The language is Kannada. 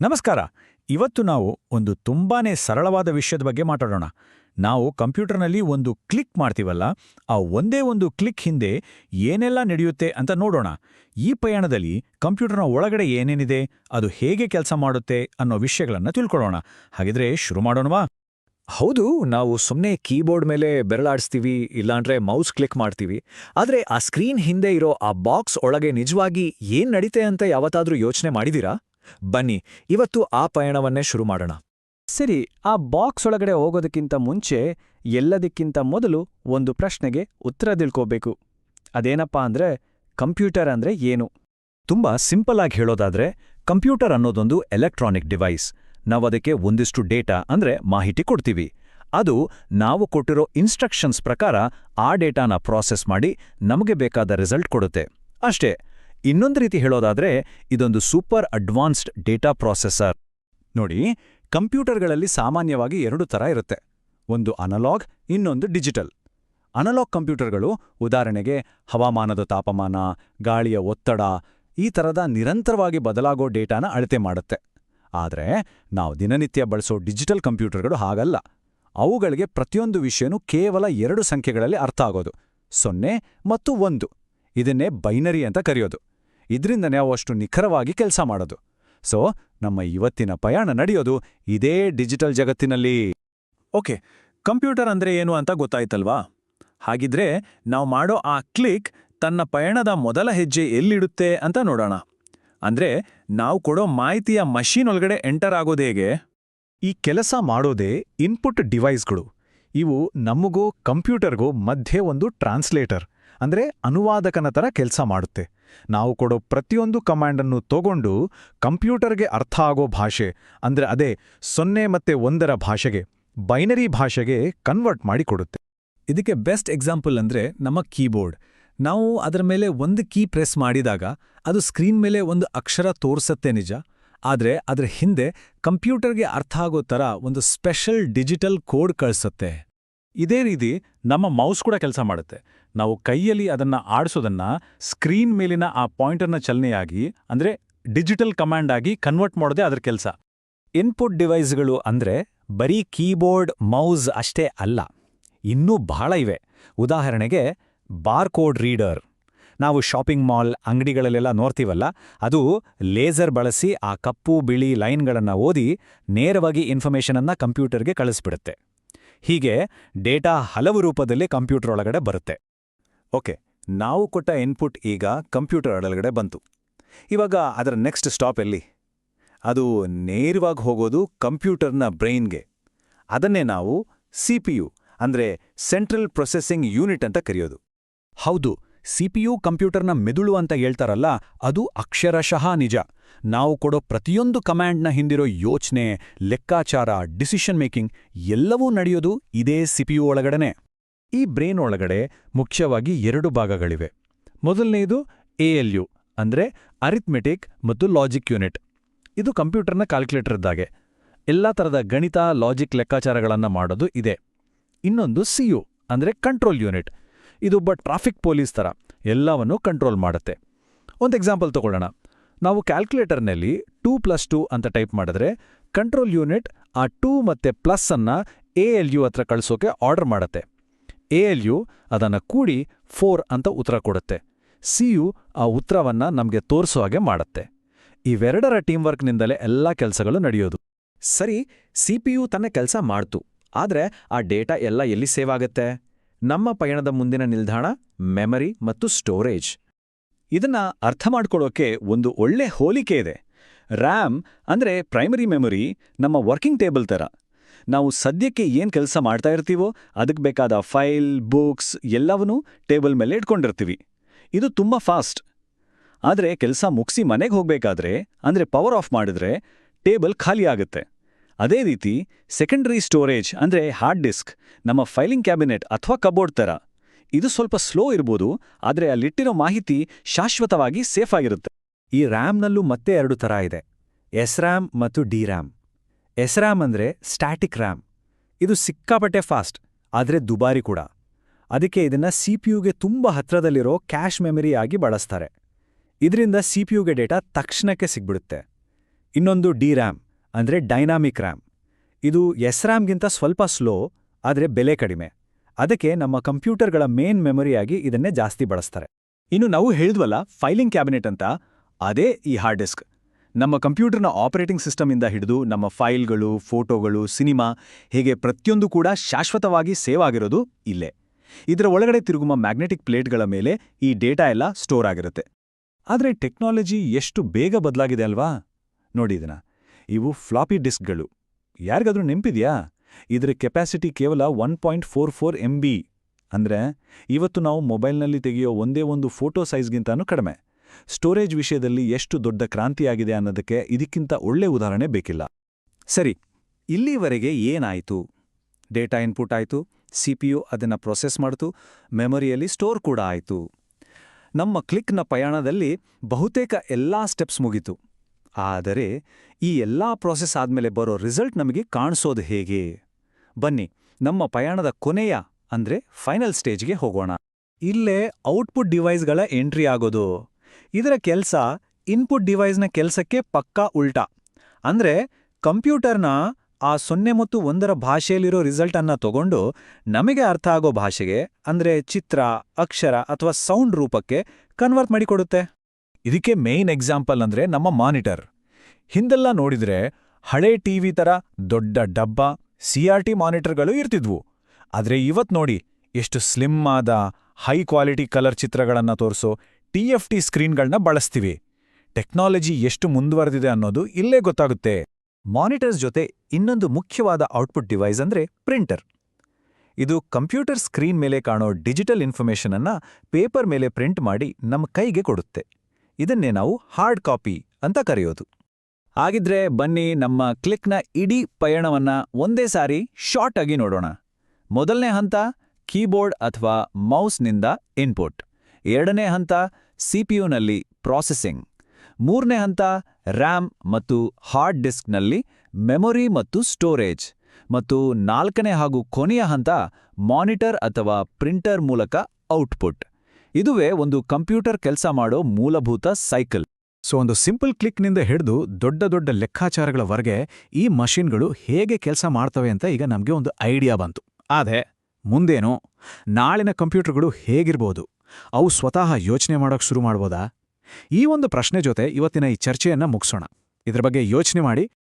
ನಮಸ್ಕಾರ. ಇವತ್ತು ನಾವು ಒಂದು ತುಂಬಾನೇ ಸರಳವಾದ ವಿಷಯದ ಬಗ್ಗೆ ಮಾತಾಡೋಣ. ನಾವು ಕಂಪ್ಯೂಟರ್ನಲ್ಲಿ ಒಂದು ಕ್ಲಿಕ್ ಮಾಡ್ತೀವಲ್ಲ, ಆ ಒಂದೇ ಒಂದು ಕ್ಲಿಕ್ ಹಿಂದೆ ಏನೆಲ್ಲ ನಡೆಯುತ್ತೆ ಅಂತ ನೋಡೋಣ. ಈ ಪಯಣದಲ್ಲಿ ಕಂಪ್ಯೂಟರ್ನ ಒಳಗಡೆ ಏನೇನಿದೆ, ಅದು ಹೇಗೆ ಕೆಲಸ ಮಾಡುತ್ತೆ ಅನ್ನೋ ವಿಷಯಗಳನ್ನು ತಿಳ್ಕೊಳ್ಳೋಣ. ಹಾಗಿದ್ರೆ ಶುರು ಮಾಡೋಣವಾ ಹೌದು, ನಾವು ಸುಮ್ಮನೆ ಕೀಬೋರ್ಡ್ ಮೇಲೆ ಬೆರಳಾಡಿಸ್ತೀವಿ, ಇಲ್ಲಾಂದ್ರೆ ಮೌಸ್ ಕ್ಲಿಕ್ ಮಾಡ್ತೀವಿ. ಆದ್ರೆ ಆ ಸ್ಕ್ರೀನ್ ಹಿಂದೆ ಇರೋ ಆ ಬಾಕ್ಸ್ ಒಳಗೆ ನಿಜವಾಗಿ ಏನ್ ನಡೀತೆ ಅಂತ ಯಾವತ್ತಾದ್ರೂ ಯೋಚನೆ ಮಾಡಿದೀರಾ? ಬನ್ನಿ ಇವತ್ತು ಆ ಪಯಣವನ್ನೇ ಶುರು ಮಾಡೋಣ. ಸರಿ ಆ ಬಾಕ್ಸ್ ಒಳಗಡೆ ಹೋಗೋದಕ್ಕಿಂತ ಮುಂಚೆ ಎಲ್ಲದಕ್ಕಿಂತ ಮೊದಲು ಒಂದು ಪ್ರಶ್ನೆಗೆ ಉತ್ತರ ತಿಳ್ಕೋಬೇಕು. ಅದೇನಪ್ಪಾ ಅಂದ್ರೆ ಕಂಪ್ಯೂಟರ್ ಅಂದ್ರೆ ಏನು? ತುಂಬಾ ಸಿಂಪಲ್ ಆಗಿ ಹೇಳೋದಾದ್ರೆ ಕಂಪ್ಯೂಟರ್ ಅನ್ನೋದೊಂದು ಎಲೆಕ್ಟ್ರಾನಿಕ್ ಡಿವೈಸ್. ನಾವದಕ್ಕೆ ಒಂದಿಷ್ಟು ಡೇಟಾ ಅಂದ್ರೆ ಮಾಹಿತಿ ಕೊಡ್ತೀವಿ. ಅದು ನಾವು ಕೊಟ್ಟಿರೋ ಇನ್ಸ್ಟ್ರಕ್ಷನ್ಸ್ ಪ್ರಕಾರ ಆ ಡೇಟಾನ ಪ್ರಾಸೆಸ್ ಮಾಡಿ ನಮಗೆ ಬೇಕಾದ ರಿಸಲ್ಟ್ ಕೊಡುತ್ತೆ. ಅಷ್ಟೇ ಇನ್ನೊಂದು ರೀತಿ ಹೇಳೋದಾದ್ರೆ, ಇದೊಂದು ಸೂಪರ್ ಅಡ್ವಾನ್ಸ್ಡ್ ಡೇಟಾ ಪ್ರಾಸೆಸರ್. ನೋಡಿ, ಕಂಪ್ಯೂಟರ್ಗಳಲ್ಲಿ ಸಾಮಾನ್ಯವಾಗಿ ಎರಡು ಥರ ಇರುತ್ತೆ. ಒಂದು ಅನಲಾಗ್, ಇನ್ನೊಂದು ಡಿಜಿಟಲ್. ಅನಲಾಗ್ ಕಂಪ್ಯೂಟರ್ಗಳು ಉದಾಹರಣೆಗೆ ಹವಾಮಾನದ ತಾಪಮಾನ, ಗಾಳಿಯ ಒತ್ತಡ, ಈ ಥರದ ನಿರಂತರವಾಗಿ ಬದಲಾಗೋ ಡೇಟಾನ ಅಳತೆ ಮಾಡುತ್ತೆ. ಆದರೆ, ನಾವು ದಿನನಿತ್ಯ ಬಳಸೋ ಡಿಜಿಟಲ್ ಕಂಪ್ಯೂಟರ್ಗಳು ಹಾಗಲ್ಲ. ಅವುಗಳಿಗೆ ಪ್ರತಿಯೊಂದು ವಿಷಯನೂ ಕೇವಲ ಎರಡು ಸಂಖ್ಯೆಗಳಲ್ಲಿ ಅರ್ಥ ಆಗೋದು. ಸೊನ್ನೆ ಮತ್ತು ಒಂದು. ಇದನ್ನೇ ಬೈನರಿ ಅಂತ ಕರೆಯೋದು. ಇದರಿಂದನೇ ಅವಷ್ಟು ನಿಖರವಾಗಿ ಕೆಲಸ ಮಾಡೋದು. ಸೊ ನಮ್ಮ ಇವತ್ತಿನ ಪಯಣ ನಡೆಯೋದು ಇದೇ ಡಿಜಿಟಲ್ ಜಗತ್ತಿನಲ್ಲಿ. ಓಕೆ, ಕಂಪ್ಯೂಟರ್ ಅಂದ್ರೆ ಏನು ಅಂತ ಗೊತ್ತಾಯ್ತಲ್ವಾ? ಹಾಗಿದ್ರೆ ನಾವು ಮಾಡೋ ಆ ಕ್ಲಿಕ್ ತನ್ನ ಪಯಣದ ಮೊದಲ ಹೆಜ್ಜೆ ಎಲ್ಲಿಡುತ್ತೆ ಅಂತ ನೋಡೋಣ. ಅಂದ್ರೆ ನಾವು ಕೊಡೋ ಮಾಹಿತಿಯ ಮಷೀನ್ ಒಳಗಡೆ ಎಂಟರ್ ಆಗೋದು ಹೇಗೆ? ಈ ಕೆಲಸ ಮಾಡೋದೇ ಇನ್ಪುಟ್ ಡಿವೈಸ್ಗಳು. ಇವು ನಮಗೂ ಕಂಪ್ಯೂಟರ್ಗೂ ಮಧ್ಯೆ ಒಂದು ಟ್ರಾನ್ಸ್ಲೇಟರ್. ಅಂದ್ರೆ ಅನುವಾದಕನ ಥರ ಕೆಲಸ ಮಾಡುತ್ತೆ. ನಾವು ಕೊಡೋ ಪ್ರತಿಯೊಂದು ಕಮಾಂಡನ್ನು ತಗೊಂಡು ಕಂಪ್ಯೂಟರ್ಗೆ ಅರ್ಥ ಆಗೋ ಭಾಷೆ, ಅಂದ್ರೆ ಅದೇ ಸೊನ್ನೆ ಮತ್ತೆ ಒಂದರ ಭಾಷೆಗೆ, ಬೈನರಿ ಭಾಷೆಗೆ ಕನ್ವರ್ಟ್ ಮಾಡಿ ಕೊಡುತ್ತೆ. ಇದಕ್ಕೆ ಬೆಸ್ಟ್ ಎಕ್ಸಾಂಪಲ್ ಅಂದ್ರೆ ನಮ್ಮ ಕೀಬೋರ್ಡ್. ನಾವು ಅದರ ಮೇಲೆ ಒಂದು ಕೀ ಪ್ರೆಸ್ ಮಾಡಿದಾಗ ಅದು ಸ್ಕ್ರೀನ್ ಮೇಲೆ ಒಂದು ಅಕ್ಷರ ತೋರಿಸತ್ತೆ ನಿಜ, ಆದರೆ ಅದರ ಹಿಂದೆ ಕಂಪ್ಯೂಟರ್ಗೆ ಅರ್ಥ ಆಗೋ ಥರ ಒಂದು ಸ್ಪೆಷಲ್ ಡಿಜಿಟಲ್ ಕೋಡ್ ಕಳಿಸುತ್ತೆ. ಇದೇ ರೀತಿ ನಮ್ಮ ಮೌಸ್ ಕೂಡ ಕೆಲಸ ಮಾಡುತ್ತೆ. ನಾವು ಕೈಯಲ್ಲಿ ಅದನ್ನ ಆಡಿಸೋದನ್ನ ಸ್ಕ್ರೀನ್ ಮೇಲಿನ ಆ ಪಾಯಿಂಟರ್ನ ಚಲನೆಯಾಗಿ, ಅಂದ್ರೆ ಡಿಜಿಟಲ್ ಕಮಾಂಡ್ ಆಗಿ ಕನ್ವರ್ಟ್ ಮಾಡೋದೇ ಅದರ ಕೆಲಸ. ಇನ್ಪುಟ್ ಡಿವೈಸ್ಗಳು ಅಂದ್ರೆ ಬರೀ ಕೀಬೋರ್ಡ್ ಮೌಸ್ ಅಷ್ಟೇ ಅಲ್ಲ, ಇನ್ನೂ ಬಹಳ ಇವೆ. ಉದಾಹರಣೆಗೆ ಬಾರ್ಕೋಡ್ ರೀಡರ್ ನಾವು ಶಾಪಿಂಗ್ ಮಾಲ್ ಅಂಗಡಿಗಳಲ್ಲೆಲ್ಲ ನೋಡ್ತೀವಲ್ಲ, ಅದು ಲೇಸರ್ ಬಳಸಿ ಆ ಕಪ್ಪು, ಬಿಳಿ ಲೈನ್ಗಳನ್ನು ಓದಿ ನೇರವಾಗಿ ಇನ್ಫಾರ್ಮೇಷನನ್ನ ಕಂಪ್ಯೂಟರ್ಗೆ ಕಳಿಸ್ಬಿಡುತ್ತೆ. ಹೀಗೆ ಡೇಟಾ ಹಲವು ರೂಪದಲ್ಲಿ ಕಂಪ್ಯೂಟರ್ ಒಳಗಡೆ ಬರುತ್ತೆ. ಓಕೆ, ನಾವು ಕೊಟ್ಟ ಇನ್ಪುಟ್ ಈಗ ಕಂಪ್ಯೂಟರ್ ಒಳಗಡೆ ಬಂತು. ಇವಾಗ ಅದರ ನೆಕ್ಸ್ಟ್ ಸ್ಟಾಪ್ ಎಲ್ಲಿ? ಅದು ನೇರವಾಗಿ ಹೋಗೋದು ಕಂಪ್ಯೂಟರ್ನ ಬ್ರೈನ್ಗೆ. ಅದನ್ನೇ ನಾವು ಸಿ ಪಿ ಯು ಅಂದ್ರೆ ಸೆಂಟ್ರಲ್ ಪ್ರೊಸೆಸಿಂಗ್ ಯೂನಿಟ್ ಅಂತ ಕರೆಯೋದು. ಹೌದು ಸಿಪಿಯು ಕಂಪ್ಯೂಟರ್ನ ಮೆದುಳು ಅಂತ ಹೇಳ್ತಾರಲ್ಲ, ಅದು ಅಕ್ಷರಶಃ ನಿಜ. ನಾವು ಕೊಡೋ ಪ್ರತಿಯೊಂದು ಕಮಾಂಡ್ನ ಹಿಂದಿರೋ ಯೋಚನೆ, ಲೆಕ್ಕಾಚಾರ, ಡಿಸಿಷನ್ ಮೇಕಿಂಗ್ ಎಲ್ಲವೂ ನಡೆಯೋದು ಇದೇ ಸಿಪಿಯು ಒಳಗಡೆನೆ. ಈ ಬ್ರೇನ್ ಒಳಗಡೆ ಮುಖ್ಯವಾಗಿ ಎರಡು ಭಾಗಗಳಿವೆ. ಮೊದಲನೆಯದು ಎಎಲ್ಯು ಅಂದ್ರೆ ಅರಿಥ್ಮೆಟಿಕ್ ಮತ್ತು ಲಾಜಿಕ್ ಯೂನಿಟ್. ಇದು ಕಂಪ್ಯೂಟರ್ನ ಕ್ಯಾಲ್ಕುಲೇಟರ್ ಇದ್ದಾಗೆ ಎಲ್ಲ ಥರದ ಗಣಿತ, ಲಾಜಿಕ್ ಲೆಕ್ಕಾಚಾರಗಳನ್ನು ಮಾಡೋದು ಇದೆ. ಇನ್ನೊಂದು ಸಿಯು ಅಂದ್ರೆ ಕಂಟ್ರೋಲ್ ಯೂನಿಟ್. ಇದೊಬ್ಬ ಟ್ರಾಫಿಕ್ ಪೊಲೀಸ್ ಥರ ಎಲ್ಲವನ್ನೂ ಕಂಟ್ರೋಲ್ ಮಾಡುತ್ತೆ. ಒಂದು ಎಕ್ಸಾಂಪಲ್ ತಗೊಳ್ಳೋಣ. ನಾವು ಕ್ಯಾಲ್ಕುಲೇಟರ್ನಲ್ಲಿ ಟೂ ಪ್ಲಸ್ ಟೂ ಅಂತ ಟೈಪ್ ಮಾಡಿದ್ರೆ ಕಂಟ್ರೋಲ್ ಯೂನಿಟ್ ಆ ಟೂ ಮತ್ತೆ ಪ್ಲಸ್ ಅನ್ನ ಎ ಎಲ್ ಯು ಹತ್ರ ಕಳಿಸೋಕೆ ಆರ್ಡರ್ ಮಾಡುತ್ತೆ. ಎ ಎಲ್ ಯು ಅದನ್ನು ಕೂಡಿ ಫೋರ್ ಅಂತ ಉತ್ತರ ಕೊಡುತ್ತೆ. ಸಿ ಯು ಆ ಉತ್ತರವನ್ನು ನಮಗೆ ತೋರಿಸೋ ಹಾಗೆ ಮಾಡುತ್ತೆ. ಇವೆರಡರ ಟೀಮ್ ವರ್ಕ್ನಿಂದಲೇ ಎಲ್ಲ ಕೆಲಸಗಳು ನಡೆಯೋದು. ಸರಿ ಸಿ ಪಿ ಯು ತನ್ನ ಕೆಲಸ ಮಾಡ್ತು. ಆದ್ರೆ ಆ ಡೇಟಾ ಎಲ್ಲ ಎಲ್ಲಿ ಸೇವ್ ಆಗತ್ತೆ? ನಮ್ಮ ಪಯಣದ ಮುಂದಿನ ನಿಲ್ದಾಣ ಮೆಮರಿ ಮತ್ತು ಸ್ಟೋರೇಜ್ ಇದನ್ನ ಅರ್ಥ ಮಾಡ್ಕೊಳ್ಳೋಕೆ ಒಂದು ಒಳ್ಳೆ ಹೋಲಿಕೆ ಇದೆ. ರ್ಯಾಮ್ ಅಂದ್ರೆ ಪ್ರೈಮರಿ ಮೆಮೊರಿ ನಮ್ಮ ವರ್ಕಿಂಗ್ ಟೇಬಲ್ ಥರ ನಾವು ಸದ್ಯಕ್ಕೆ ಏನು ಕೆಲಸ ಮಾಡ್ತಾ ಇರ್ತೀವೋ ಅದಕ್ಕೆ ಬೇಕಾದ ಫೈಲ್ ಬುಕ್ಸ್ ಎಲ್ಲವನ್ನೂ ಟೇಬಲ್ ಮೇಲೆ ಇಟ್ಕೊಂಡಿರ್ತೀವಿ. ಇದು ತುಂಬಾ ಫಾಸ್ಟ್ ಆದರೆ ಕೆಲಸ ಮುಗಿಸಿ ಮನೆಗೆ ಹೋಗಬೇಕಾದ್ರೆ, ಅಂದ್ರೆ ಪವರ್ ಆಫ್ ಮಾಡಿದ್ರೆ ಟೇಬಲ್ ಖಾಲಿ ಆಗುತ್ತೆ. ಅದೇ ರೀತಿ ಸೆಕೆಂಡರಿ ಸ್ಟೋರೇಜ್ ಅಂದ್ರೆ ಹಾರ್ಡ್ ಡಿಸ್ಕ್ ನಮ್ಮ ಫೈಲಿಂಗ್ ಕ್ಯಾಬಿನೆಟ್ ಅಥವಾ ಕಬೋರ್ಡ್ ಥರ. ಇದು ಸ್ವಲ್ಪ ಸ್ಲೋ ಇರ್ಬೋದು, ಆದರೆ ಅಲ್ಲಿಟ್ಟಿರೋ ಮಾಹಿತಿ ಶಾಶ್ವತವಾಗಿ ಸೇಫ್ ಆಗಿರುತ್ತೆ. ಈ ರ್ಯಾಮ್ನಲ್ಲೂ ಮತ್ತೆ ಎರಡು ಥರ ಇದೆ. ಎಸ್ ರ್ಯಾಮ್ ಮತ್ತು ಡಿ ರ್ಯಾಮ್ ಎಸ್ ರ್ಯಾಮ್ ಅಂದ್ರೆ ಸ್ಟ್ಯಾಟಿಕ್ ರ್ಯಾಮ್ ಇದು ಸಿಕ್ಕಾಪಟ್ಟೆ ಫಾಸ್ಟ್ ಆದರೆ ದುಬಾರಿ ಕೂಡ. ಅದಕ್ಕೆ ಇದನ್ನ ಯುಗೆ ತುಂಬ ಹತ್ರದಲ್ಲಿರೋ ಕ್ಯಾಶ್ ಮೆಮರಿ ಆಗಿ ಬಳಸ್ತಾರೆ. ಇದರಿಂದ ಯುಗೆ ಡೇಟಾ ತಕ್ಷಣಕ್ಕೆ ಸಿಗ್ಬಿಡುತ್ತೆ. ಇನ್ನೊಂದು ಡಿ ರ್ಯಾಮ್ ಅಂದರೆ ಡೈನಾಮಿಕ್ ರ್ಯಾಮ್. ಇದು ಎಸ್ ರ್ಯಾಮ್ಗಿಂತ ಸ್ವಲ್ಪ ಸ್ಲೋ, ಆದರೆ ಬೆಲೆ ಕಡಿಮೆ. ಅದಕ್ಕೆ ನಮ್ಮ ಕಂಪ್ಯೂಟರ್ಗಳ ಮೇನ್ ಮೆಮೊರಿಯಾಗಿ ಇದನ್ನೇ ಜಾಸ್ತಿ ಬಳಸ್ತಾರೆ. ಇನ್ನು ನಾವು ಹೇಳಿದ್ವಲ್ಲ, ಫೈಲಿಂಗ್ ಕ್ಯಾಬಿನೆಟ್ ಅಂತ? ಅದೇ ಈ ಹಾರ್ಡ್ ಡಿಸ್ಕ್. ನಮ್ಮ ಕಂಪ್ಯೂಟರ್ನ ಆಪರೇಟಿಂಗ್ ಸಿಸ್ಟಮಿಂದ ಹಿಡಿದು ನಮ್ಮ ಫೈಲ್ಗಳು, ಫೋಟೋಗಳು, ಸಿನಿಮಾ, ಹೀಗೆ ಪ್ರತಿಯೊಂದು ಕೂಡ ಶಾಶ್ವತವಾಗಿ ಸೇವ್ ಆಗಿರೋದು ಇಲ್ಲೇ. ಇದರ ಒಳಗಡೆ ತಿರುಗುವ ಮ್ಯಾಗ್ನೆಟಿಕ್ ಪ್ಲೇಟ್ಗಳ ಮೇಲೆ ಈ ಡೇಟಾ ಎಲ್ಲ ಸ್ಟೋರ್ ಆಗಿರುತ್ತೆ. ಆದರೆ ಟೆಕ್ನಾಲಜಿ ಎಷ್ಟು ಬೇಗ ಬದಲಾಗಿದೆ ಅಲ್ವಾ? ನೋಡಿ ಇವು ಫ್ಲಾಪಿ ಡಿಸ್ಕ್ಗಳು. ಯಾರಿಗಾದ್ರೂ ನೆನಪಿದೆಯಾ? ಇದರ ಕೆಪಾಸಿಟಿ ಕೇವಲ one point four four M B ಅಂದ್ರೆ ಇವತ್ತು ನಾವು ಮೊಬೈಲ್ನಲ್ಲಿ ತೆಗೆಯೋ ಒಂದೇ ಒಂದು ಫೋಟೋ ಸೈಜ್ಗಿಂತಾನೂ ಕಡಿಮೆ. ಸ್ಟೋರೇಜ್ ವಿಷಯದಲ್ಲಿ ಎಷ್ಟು ದೊಡ್ಡ ಕ್ರಾಂತಿಯಾಗಿದೆ ಅನ್ನೋದಕ್ಕೆ ಇದಕ್ಕಿಂತ ಒಳ್ಳೆ ಉದಾಹರಣೆ ಬೇಕಿಲ್ಲ. ಸರಿ, ಇಲ್ಲಿವರೆಗೆ ಏನಾಯಿತು? ಡೇಟಾ ಇನ್ಪುಟ್ ಆಯಿತು ಯು ಅದನ್ನು ಪ್ರೊಸೆಸ್ ಮಾಡ್ತು, ಮೆಮೊರಿಯಲ್ಲಿ ಸ್ಟೋರ್ ಕೂಡ ಆಯಿತು. ನಮ್ಮ ಕ್ಲಿಕ್ನ ಪಯಣದಲ್ಲಿ ಬಹುತೇಕ ಎಲ್ಲಾ ಸ್ಟೆಪ್ಸ್ ಮುಗಿತು. ಆದರೆ ಈ ಎಲ್ಲಾ ಪ್ರಾಸೆಸ್ ಆದ್ಮೇಲೆ ಬರೋ ರಿಸಲ್ಟ್ ನಮಗೆ ಕಾಣಿಸೋದು ಹೇಗೆ? ಬನ್ನಿ, ನಮ್ಮ ಪಯಣದ ಕೊನೆಯ, ಅಂದ್ರೆ ಫೈನಲ್ ಸ್ಟೇಜ್ಗೆ ಹೋಗೋಣ. ಇಲ್ಲೇ ಔಟ್ಪುಟ್ ಡಿವೈಸ್ಗಳ ಎಂಟ್ರಿ ಆಗೋದು. ಇದರ ಕೆಲಸ ಇನ್ಪುಟ್ ಡಿವೈಸ್ನ ಕೆಲಸಕ್ಕೆ ಪಕ್ಕಾ ಉಲ್ಟಾ. ಅಂದ್ರೆ ಕಂಪ್ಯೂಟರ್ನ ಆ ಸೊನ್ನೆ ಮತ್ತು ಒಂದರ ಭಾಷೆಯಲ್ಲಿರೋ ರಿಸಲ್ಟ್ ತಗೊಂಡು ನಮಗೆ ಅರ್ಥ ಆಗೋ ಭಾಷೆಗೆ, ಅಂದ್ರೆ ಚಿತ್ರ, ಅಕ್ಷರ ಅಥವಾ ಸೌಂಡ್ ರೂಪಕ್ಕೆ ಕನ್ವರ್ಟ್ ಮಾಡಿಕೊಡುತ್ತೆ. ಇದಕ್ಕೆ ಮೇನ್ ಎಕ್ಸಾಂಪಲ್ ಅಂದ್ರೆ ನಮ್ಮ ಮಾನಿಟರ್ ಹಿಂದೆಲ್ಲ ನೋಡಿದ್ರೆ ಹಳೆ ಟಿವಿ ತರ ದೊಡ್ಡ ಡಬ್ಬ ಸಿಆರ್ಟಿ ಮಾನಿಟರ್ಗಳು ಇರ್ತಿದ್ವು. ಆದ್ರೆ ಇವತ್ ನೋಡಿ, ಎಷ್ಟು ಸ್ಲಿಮ್ ಆದ ಹೈ ಕ್ವಾಲಿಟಿ ಕಲರ್ ಚಿತ್ರಗಳನ್ನ ತೋರಿಸೋ ಟಿಎಫ್ಟಿ ಸ್ಕ್ರೀನ್ಗಳನ್ನ ಬಳಸ್ತೀವಿ. ಟೆಕ್ನಾಲಜಿ ಎಷ್ಟು ಮುಂದುವರೆದಿದೆ ಅನ್ನೋದು ಇಲ್ಲೇ ಗೊತ್ತಾಗುತ್ತೆ. ಮಾನಿಟರ್ಸ್ ಜೊತೆ ಇನ್ನೊಂದು ಮುಖ್ಯವಾದ ಔಟ್ಪುಟ್ ಡಿವೈಸ್ ಅಂದ್ರೆ ಪ್ರಿಂಟರ್ ಇದು ಕಂಪ್ಯೂಟರ್ ಸ್ಕ್ರೀನ್ ಮೇಲೆ ಕಾಣೋ ಡಿಜಿಟಲ್ ಇನ್ಫಾರ್ಮೇಷನ್ ಅನ್ನ ಪೇಪರ್ ಮೇಲೆ ಪ್ರಿಂಟ್ ಮಾಡಿ ನಮ್ಮ ಕೈಗೆ ಕೊಡುತ್ತೆ. ಇದನ್ನೇ ನಾವು ಹಾರ್ಡ್ ಕಾಪಿ ಅಂತ ಕರೆಯೋದು. ಹಾಗಿದ್ರೆ ಬನ್ನಿ ನಮ್ಮ ಕ್ಲಿಕ್ನ ಇಡೀ ಪಯಣವನ್ನ ಒಂದೇ ಸಾರಿ ಶಾರ್ಟ್ ಆಗಿ ನೋಡೋಣ. ಮೊದಲನೇ ಹಂತ ಕೀಬೋರ್ಡ್ ಅಥವಾ ಮೌಸ್ನಿಂದ ಇನ್ಪುಟ್. ಎರಡನೇ ಹಂತ ಸಿಪಿಯುನಲ್ಲಿ ಪ್ರಾಸೆಸಿಂಗ್. ಮೂರನೇ ಹಂತ ರ್ಯಾಮ್ ಮತ್ತು ಹಾರ್ಡ್ ಡಿಸ್ಕ್ನಲ್ಲಿ ಮೆಮೊರಿ ಮತ್ತು ಸ್ಟೋರೇಜ್. ಮತ್ತು ನಾಲ್ಕನೇ ಹಾಗೂ ಕೊನೆಯ ಹಂತ ಮಾನಿಟರ್ ಅಥವಾ ಪ್ರಿಂಟರ್ ಮೂಲಕ ಔಟ್ಪುಟ್. ಇದುವೇ ಒಂದು ಕಂಪ್ಯೂಟರ್ ಕೆಲಸ ಮಾಡೋ ಮೂಲಭೂತ ಸೈಕಲ್. ಸೊ ಒಂದು ಸಿಂಪಲ್ ಕ್ಲಿಕ್ನಿಂದ ಹಿಡಿದು ದೊಡ್ಡ ದೊಡ್ಡ ಲೆಕ್ಕಾಚಾರಗಳವರೆಗೆ ಈ ಮಷಿನ್ಗಳು ಹೇಗೆ ಕೆಲಸ ಮಾಡ್ತವೆ ಅಂತ ಈಗ ನಮಗೆ ಒಂದು ಐಡಿಯಾ ಬಂತು. ಆದರೆ ಮುಂದೇನು? ನಾಳಿನ ಕಂಪ್ಯೂಟರ್ಗಳು ಹೇಗಿರ್ಬೋದು? ಅವು ಸ್ವತಃ ಯೋಚನೆ ಮಾಡೋಕೆ ಶುರು ಮಾಡ್ಬೋದಾ? ಈ ಒಂದು ಪ್ರಶ್ನೆ ಜೊತೆ ಇವತ್ತಿನ ಈ ಚರ್ಚೆಯನ್ನ ಮುಗಿಸೋಣ. ಇದ್ರ ಬಗ್ಗೆ ಯೋಚನೆ ಮಾಡಿ.